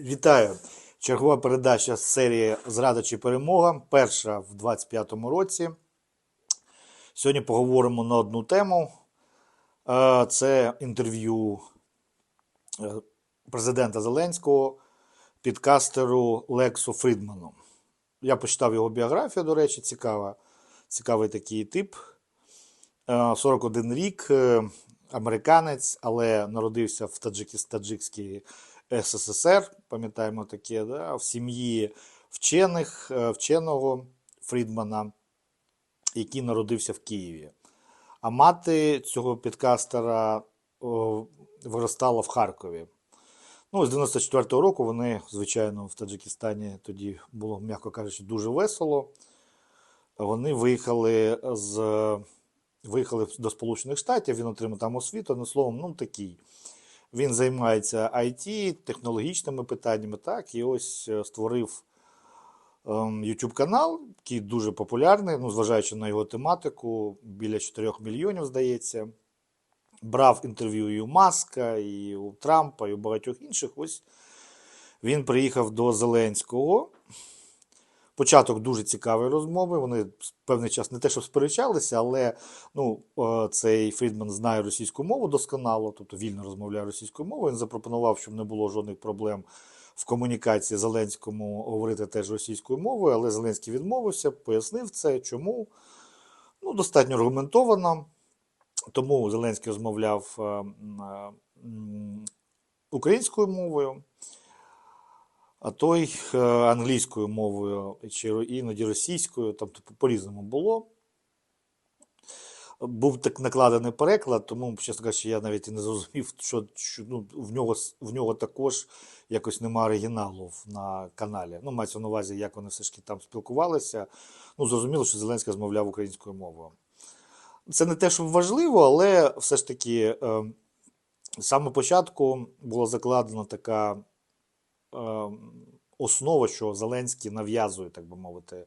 Вітаю! Чергова передача з серії Зрада чи перемога. Перша в 25-му році. Сьогодні поговоримо на одну тему. Е, Це інтерв'ю е, президента Зеленського підкастеру Лексу Фрідману. Я почитав його біографію, до речі, цікава. Цікавий такий тип. Е, 41 рік, е, американець, але народився в Таджикській СССР, пам'ятаємо таке, да? в сім'ї вчених, е, вченого Фрідмана, який народився в Києві. А мати цього підкастера о, виростала в Харкові. Ну, з 94-го року вони, звичайно, в Таджикистані тоді було, м'яко кажучи, дуже весело. Вони виїхали з виїхали до Сполучених Штатів, він отримав там освіту, ну, словом, ну такий. Він займається IT, технологічними питаннями, так, і ось е, створив ем, YouTube канал, який дуже популярний, ну, зважаючи на його тематику, біля 4 мільйонів, здається. Брав інтерв'ю і у Маска, і у Трампа, і у багатьох інших. Ось він приїхав до Зеленського. Початок дуже цікавої розмови. Вони певний час не те, що сперечалися, але ну, е, цей Фрідман знає російську мову досконало, тобто вільно розмовляє російською мовою. Він запропонував, щоб не було жодних проблем в комунікації Зеленському говорити теж російською мовою, але Зеленський відмовився, пояснив це, чому. Ну, достатньо аргументовано. Тому Зеленський розмовляв е, е, українською мовою а той е, англійською мовою чи іноді російською, тобто по-різному було. Був так накладений переклад, тому, чесно кажучи, я навіть і не зрозумів, що, що ну, в, нього, в нього також якось нема оригіналу на каналі. Ну, мається на увазі, як вони все ж таки там спілкувалися. Ну, зрозуміло, що Зеленський розмовляв українською мовою. Це не те, що важливо, але все ж таки, е, з самого початку була закладена така е, основа, що Зеленський нав'язує, так би мовити,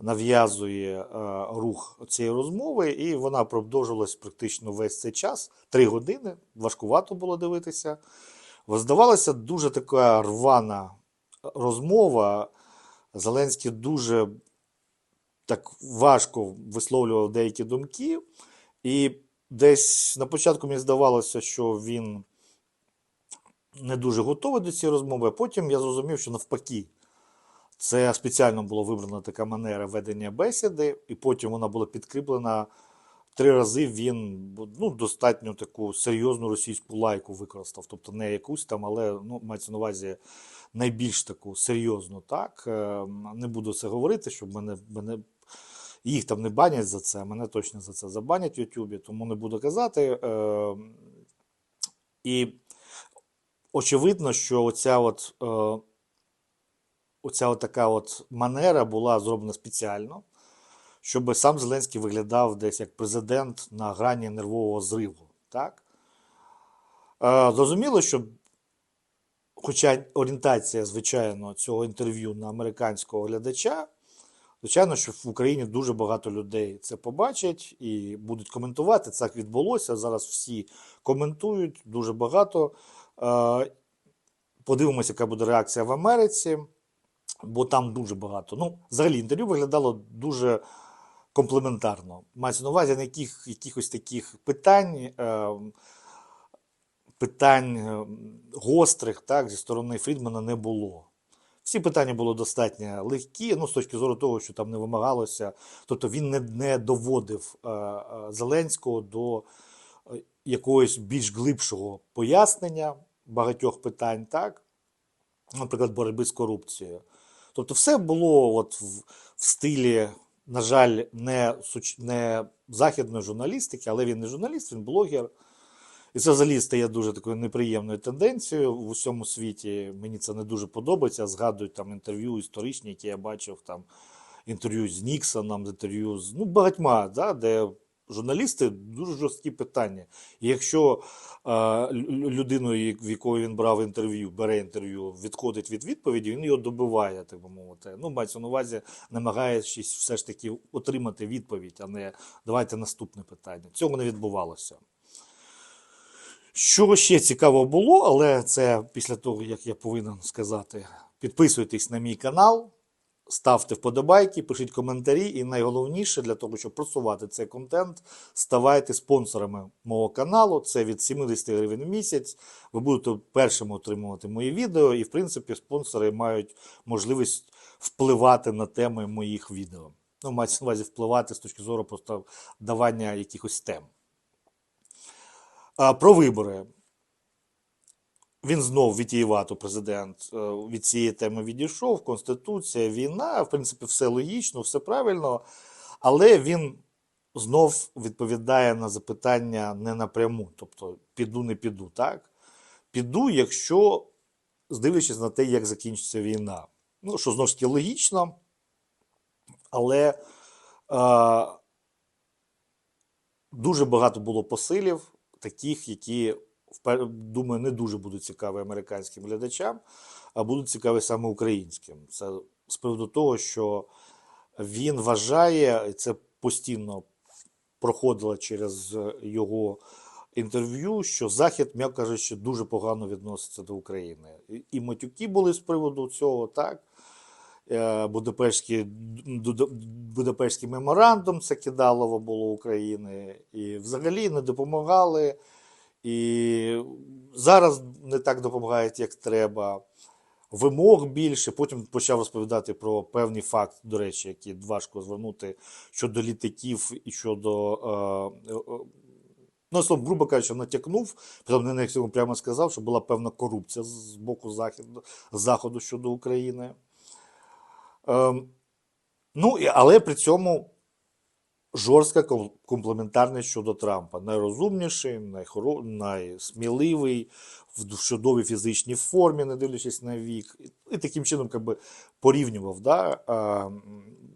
нав'язує е, рух цієї розмови, і вона продовжилась практично весь цей час три години. Важкувато було дивитися. Здавалося, дуже така рвана розмова. Зеленський дуже так важко висловлював деякі думки, і десь на початку мені здавалося, що він не дуже готовий до цієї розмови, а потім я зрозумів, що навпаки, це спеціально було вибрана така манера ведення бесіди, і потім вона була підкріплена. Три рази він ну, достатньо таку серйозну російську лайку використав. Тобто не якусь там, але ну, мається на увазі найбільш таку серйозну. Так? Е, Не буду це говорити, щоб мене, мене їх там не банять за це, мене точно за це забанять в Ютубі, тому не буду казати. Е, І очевидно, що оця от, е, оця от така от манера була зроблена спеціально, щоб сам Зеленський виглядав десь як президент на грані нервового зриву. Так? Е, зрозуміло, що, хоча орієнтація, звичайно, цього інтерв'ю на американського глядача, Звичайно, що в Україні дуже багато людей це побачать і будуть коментувати. Це відбулося. Зараз всі коментують дуже багато. Е, Подивимося, яка буде реакція в Америці, бо там дуже багато. Ну, взагалі, інтерв'ю виглядало дуже комплементарно. Мається на увазі ніяких якихось таких питань. е, Питань е, гострих так, зі сторони Фрідмана не було. Всі питання були достатньо легкі, ну, з точки зору того, що там не вимагалося. Тобто він не, не доводив Зеленського до якогось більш глибшого пояснення багатьох питань, так? Наприклад, боротьби з корупцією. Тобто, все було от в, в стилі, на жаль, не, не західної журналістики, але він не журналіст, він блогер. І це взагалі стає дуже такою неприємною тенденцією в усьому світі. Мені це не дуже подобається. Згадують там інтерв'ю історичні, які я бачив, там інтерв'ю з Ніксоном, інтерв'ю з ну, багатьма, да, де журналісти дуже жорсткі питання. І якщо е, лю- людину, в якої він брав інтерв'ю, бере інтерв'ю, відходить від відповіді, він його добиває, так би мовити. Ну, мається на увазі, намагаючись все ж таки отримати відповідь, а не давайте наступне питання. Цього не відбувалося. Що ще цікаво було, але це після того, як я повинен сказати, підписуйтесь на мій канал, ставте вподобайки, пишіть коментарі, і найголовніше для того, щоб просувати цей контент, ставайте спонсорами мого каналу. Це від 70 гривень в місяць. Ви будете першими отримувати мої відео, і, в принципі, спонсори мають можливість впливати на теми моїх відео. Ну, мається на увазі впливати з точки зору просто давання якихось тем. А, Про вибори. Він знов вітієвато президент е, від цієї теми відійшов. Конституція, війна, в принципі, все логічно, все правильно, але він знов відповідає на запитання не напряму. Тобто, піду, не піду, так? Піду, якщо здивлячись на те, як закінчиться війна. Ну, що знову ж таки логічно, але е, дуже багато було посилів, таких, які думаю, не дуже будуть цікаві американським глядачам, а будуть цікаві саме українським. Це з приводу того, що він вважає, і це постійно проходило через його інтерв'ю, що Захід, м'яко кажучи, дуже погано відноситься до України. І- І матюки були з приводу цього, так. Е, Будапештський, Будапештський меморандум, це кидалово було України, і взагалі не допомагали. І зараз не так допомагають, як треба. Вимог більше. Потім почав розповідати про певний факт, до речі, який важко звернути щодо літаків і щодо. Е, е, е, Ну, словом, грубо кажучи, натякнув, потім не цьому прямо сказав, що була певна корупція з боку Заходу, Заходу щодо України. Ем, ну, але при цьому жорстко ком- комплементарний щодо Трампа. Найрозумніший, найхоро... найсміливий, в чудовій фізичній формі, не дивлячись на вік. І таким чином как би, порівнював, да,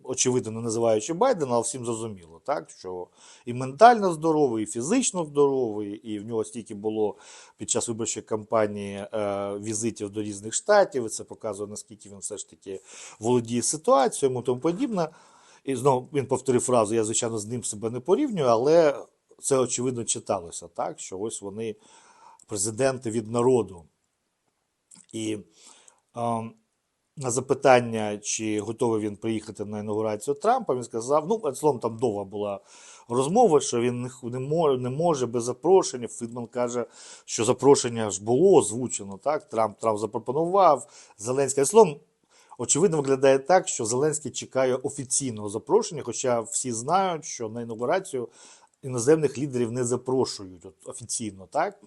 очевидно, не називаючи Байдена, але всім зрозуміло, так, що і ментально здоровий, і фізично здоровий, і в нього стільки було під час виборчої кампанії е, візитів до різних штатів, і це показує, наскільки він все ж таки володіє ситуацією тому подібне. І знову він повторив фразу: я, звичайно, з ним себе не порівнюю, але це очевидно читалося так, що ось вони президенти від народу. І е, на запитання, чи готовий він приїхати на інаугурацію Трампа, він сказав: ну, словом, там довга була розмова, що він не, може, не може без запрошення. Фрідман каже, що запрошення ж було озвучено, так? Трамп, Трамп запропонував, Зеленський. Словом, очевидно, виглядає так, що Зеленський чекає офіційного запрошення, хоча всі знають, що на інаугурацію іноземних лідерів не запрошують от, офіційно, так?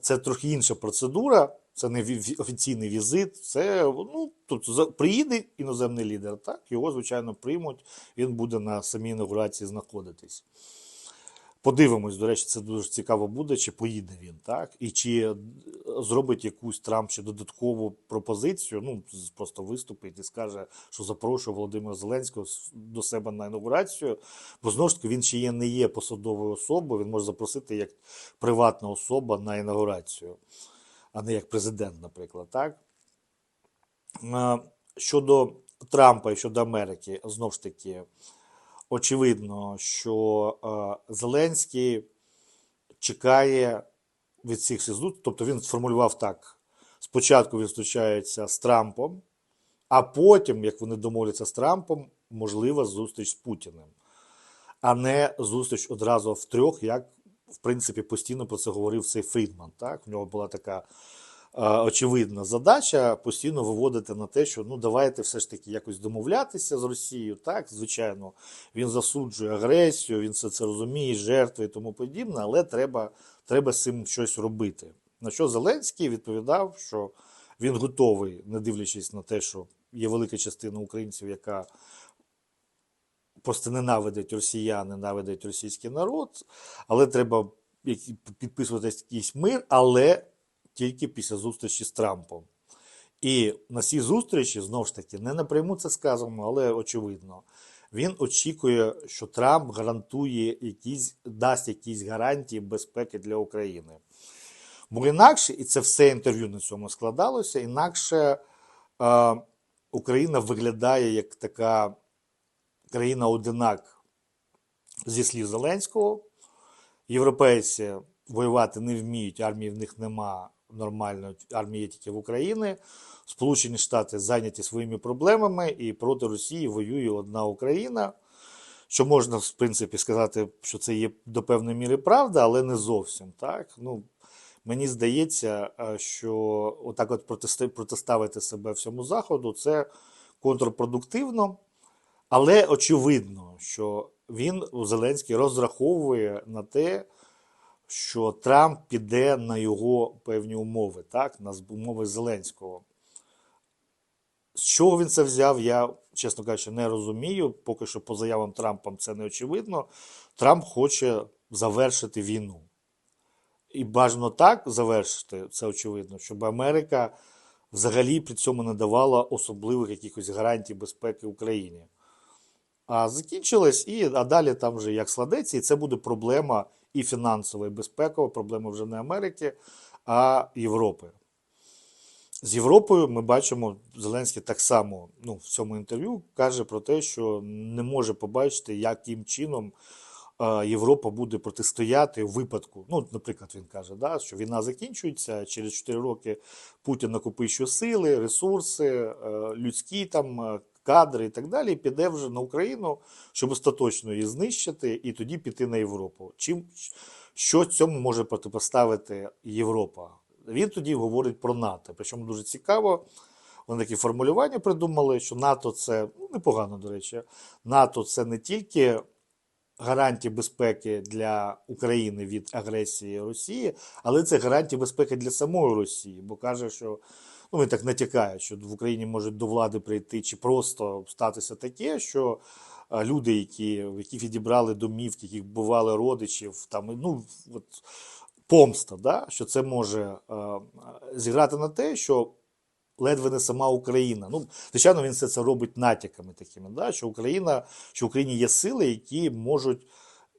Це трохи інша процедура, це не офіційний візит. Це ну тут приїде іноземний лідер, так його звичайно приймуть. Він буде на самій інаугурації знаходитись. Подивимось, до речі, це дуже цікаво буде, чи поїде він, так? І чи зробить якусь Трамп чи додаткову пропозицію, ну, просто виступить і скаже, що запрошує Володимира Зеленського до себе на інаугурацію. Бо знову ж таки він ще є, не є посадовою особою, він може запросити як приватна особа на інаугурацію, а не як президент, наприклад, так? Е, Щодо Трампа і щодо Америки, знову ж таки, очевидно, що е, Зеленський чекає від цих всіх. Тобто він сформулював так: спочатку він зустрічається з Трампом, а потім, як вони домовляться з Трампом, можлива зустріч з Путіним, а не зустріч одразу в трьох, як в принципі постійно про це говорив цей Фрідман. Так? В нього була така очевидна задача постійно виводити на те, що ну давайте все ж таки якось домовлятися з Росією. Так, звичайно, він засуджує агресію, він все це розуміє, жертви і тому подібне, але треба, треба з цим щось робити. На що Зеленський відповідав, що він готовий, не дивлячись на те, що є велика частина українців, яка просто ненавидить росіян, ненавидить російський народ, але треба підписувати якийсь мир, але тільки після зустрічі з Трампом. І на цій зустрічі, знову ж таки, не напряму це сказано, але очевидно, він очікує, що Трамп гарантує якісь, дасть якісь гарантії безпеки для України. Бо інакше, і це все інтерв'ю на цьому складалося, інакше е, Україна виглядає як така країна-одинак зі слів Зеленського. Європейці воювати не вміють, армії в них нема нормально, армії тільки в Україні. Сполучені Штати зайняті своїми проблемами, і проти Росії воює одна Україна. Що можна, в принципі, сказати, що це є до певної міри правда, але не зовсім так. Ну, мені здається, е, що отак от протиставити себе всьому заходу це контрпродуктивно, але очевидно, що він Зеленський розраховує на те, що Трамп піде на його певні умови, так, на умови Зеленського. З чого він це взяв, я, чесно кажучи, не розумію. Поки що по заявам Трампа це не очевидно. Трамп хоче завершити війну. І бажано так завершити, це очевидно, щоб Америка взагалі при цьому не давала особливих якихось гарантій безпеки Україні. А закінчилось, і а далі там вже як складеться, і це буде проблема і фінансова, і безпекова, проблема вже не Америки, а Європи. З Європою ми бачимо, Зеленський так само ну, в цьому інтерв'ю каже про те, що не може побачити, яким чином е, Європа буде протистояти у випадку. Ну, наприклад, він каже, да, що війна закінчується, через 4 роки Путін накопичує сили, ресурси, е, людські там е, кадри і так далі, піде вже на Україну, щоб остаточно її знищити, і тоді піти на Європу. Чим що цьому може протипоставити Європа? Він тоді говорить про НАТО. Причому дуже цікаво. Вони такі формулювання придумали, що НАТО це ну, непогано, до речі. НАТО це не тільки гарантії безпеки для України від агресії Росії, але це гарантії безпеки для самої Росії. Бо каже, що ну він так натякає, що в Україні можуть до влади прийти чи просто статися таке, що люди, які, які відібрали домівки, яких бували родичів, там ну от помста, да? що це може е, зіграти на те, що ледве не сама Україна. Ну, звичайно, він все це робить натяками такими, да? що Україна, що в Україні є сили, які можуть,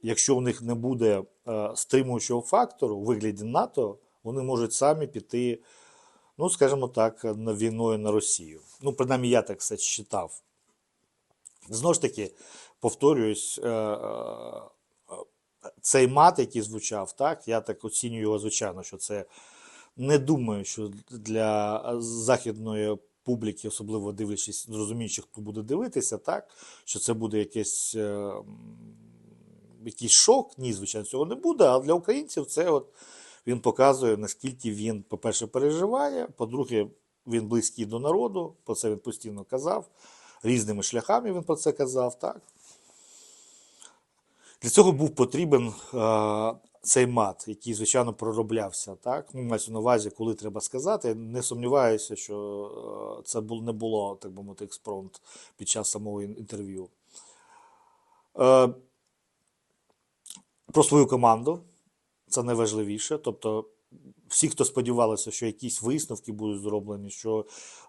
якщо в них не буде е, стримуючого фактору у вигляді НАТО, вони можуть самі піти, ну, скажімо так, війною на Росію. Ну, принаймні, я так все читав. Знову ж таки, повторююсь, е, е, цей мат, який звучав, так, я так оцінюю його, звичайно, що це не думаю, що для західної публіки, особливо дивлячись, розуміючи, хто буде дивитися, так, що це буде якесь, е, якийсь шок. Ні, звичайно, цього не буде. А для українців це от він показує, наскільки він, по-перше, переживає, по-друге, він близький до народу, про це він постійно казав. Різними шляхами він про це казав, так. Для цього був потрібен е, цей мат, який, звичайно, пророблявся. Так? Ну, мається на увазі, коли треба сказати. Не сумніваюся, що е, це не було, так би мовити, експромт під час самого інтерв'ю. Е, про свою команду це найважливіше. Тобто, всі, хто сподівалися, що якісь висновки будуть зроблені, що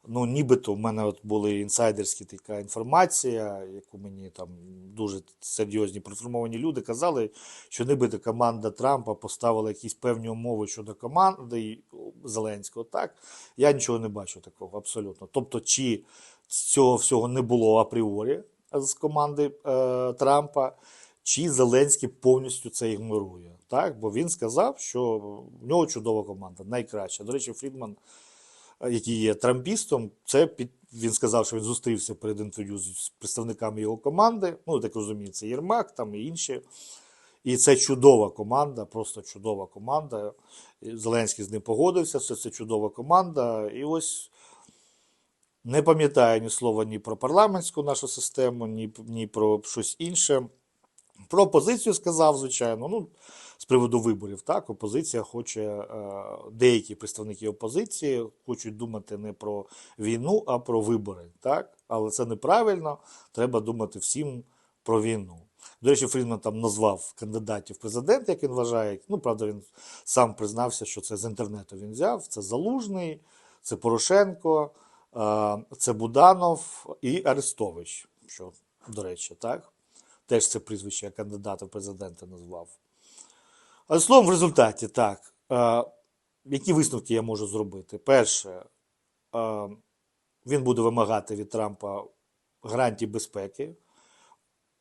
ну, нібито в мене от були інсайдерські така інформація, яку мені там дуже серйозні проінформовані люди казали, що нібито команда Трампа поставила якісь певні умови щодо команди Зеленського. Так, я нічого не бачу такого абсолютно. Тобто, чи цього всього не було апріорі з команди е, Трампа, чи Зеленський повністю це ігнорує. Так? Бо він сказав, що в нього чудова команда, найкраща. До речі, Фрідман, е, який є трампістом, це під, він сказав, що він зустрівся перед інтерв'ю з представниками його команди. Ну, так розумію, це Єрмак там і інші. І це чудова команда, просто чудова команда. Зеленський з ним погодився, що це чудова команда. І ось не пам'ятаю ні слова ні про парламентську нашу систему, ні, ні про щось інше. Про опозицію сказав, звичайно. Ну, з приводу виборів, так, опозиція хоче, е, деякі представники опозиції хочуть думати не про війну, а про вибори. Так? Але це неправильно. Треба думати всім про війну. До речі, Фрідман там назвав кандидатів в президенти, як він вважає. Ну, правда, він сам признався, що це з інтернету він взяв. Це Залужний, це Порошенко, е, це Буданов і Арестович. Що, до речі, так? Теж це прізвище кандидата в президенти назвав. Словом, в результаті так. Е, які висновки я можу зробити? Перше, е, він буде вимагати від Трампа гарантій безпеки.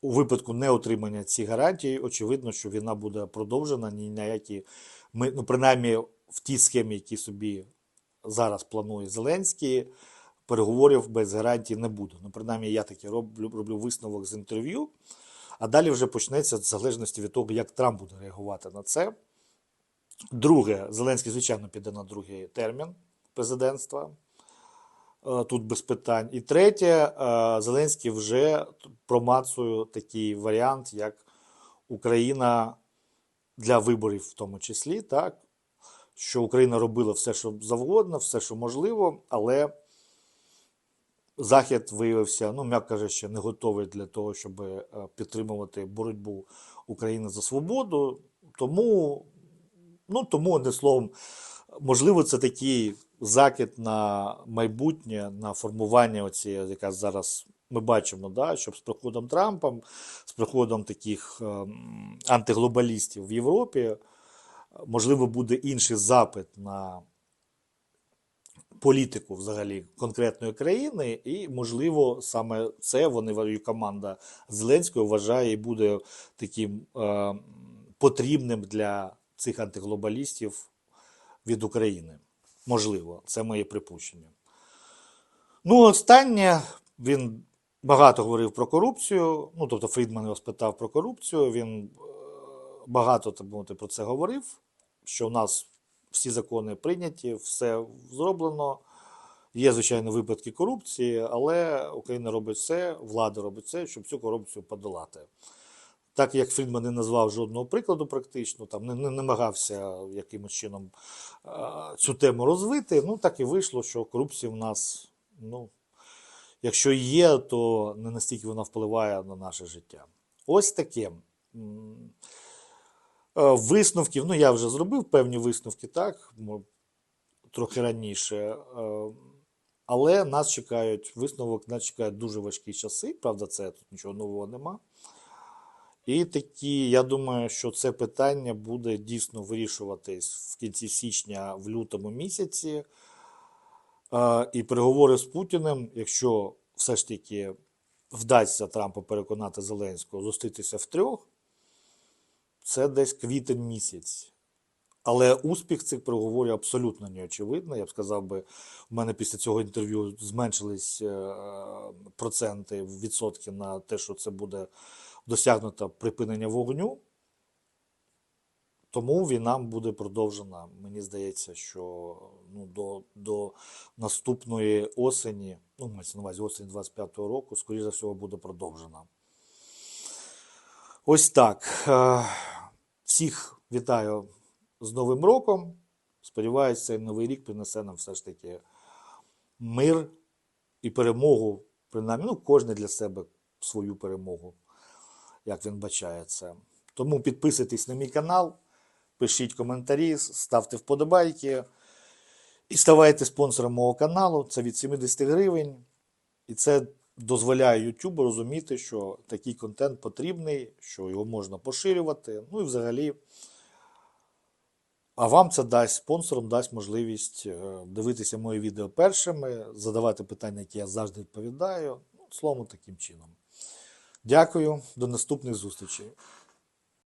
у випадку неотримання цих гарантій, очевидно, що війна буде продовжена, ні на які ми, ну, принаймні в тій схемі, які собі зараз планує Зеленський, переговорів без гарантій не буде. Ну, принаймні, я таки роблю, роблю висновок з інтерв'ю, а далі вже почнеться в залежності від того, як Трамп буде реагувати на це. Друге, Зеленський, звичайно, піде на другий термін президентства. Е, Тут без питань. І третє, е, Зеленський вже промацує такий варіант, як Україна для виборів, в тому числі, так, що Україна робила все, що завгодно, все, що можливо, але Захід виявився, ну, м'яко кажучи, не готовий для того, щоб е, підтримувати боротьбу України за свободу. Тому, ну, тому, одним словом, можливо, це такий закид на майбутнє, на формування оці, яка зараз ми бачимо, да, щоб з приходом Трампа, з приходом таких ем, антиглобалістів в Європі, можливо, буде інший запит на політику взагалі конкретної країни, і, можливо, саме це вони команда Зеленського вважає і буде таким е, потрібним для цих антиглобалістів від України. Можливо, це моє припущення. Ну, останнє, він багато говорив про корупцію. Ну, тобто, Фрідман його спитав про корупцію. Він е, багато так про це говорив, що у нас всі закони прийняті, все зроблено. Є, звичайно, випадки корупції, але Україна робить все, влада робить все, щоб цю корупцію подолати. Так як Фрідман не назвав жодного прикладу, практично, там не, не намагався якимось чином е, цю тему розвити, ну так і вийшло, що корупція в нас, ну, якщо є, то не настільки вона впливає на наше життя. Ось таке. Е, Висновків, ну я вже зробив певні висновки, так, трохи раніше. е, Але нас чекають висновок, нас чекають дуже важкі часи. Правда, це тут нічого нового нема. І такі, я думаю, що це питання буде дійсно вирішуватись в кінці січня, в лютому місяці. Е, І переговори з Путіним, якщо все ж таки вдасться Трампу переконати Зеленського зустрітися втрьох, це десь квітень місяць. Але успіх цих переговорів абсолютно не очевидний. Я б сказав би, у мене після цього інтерв'ю зменшились е, проценти, відсотки на те, що це буде досягнуто припинення вогню. Тому війна буде продовжена. Мені здається, що ну, до, до наступної осені, ну, мається на увазі осені 25-го року, скоріше за всього, буде продовжена. Ось так. Е, Всіх вітаю з Новим роком. Сподіваюся, цей новий рік принесе нам все ж таки мир і перемогу, принаймні, ну, кожен для себе свою перемогу, як він бачає це. Тому підписуйтесь на мій канал, пишіть коментарі, ставте вподобайки і ставайте спонсором мого каналу. Це від 70 гривень. І це дозволяє YouTube розуміти, що такий контент потрібний, що його можна поширювати. Ну і взагалі. А вам це дасть спонсорам, дасть можливість е, дивитися мої відео першими, задавати питання, які я завжди відповідаю. Ну, словом, таким чином. Дякую, до наступних зустрічей.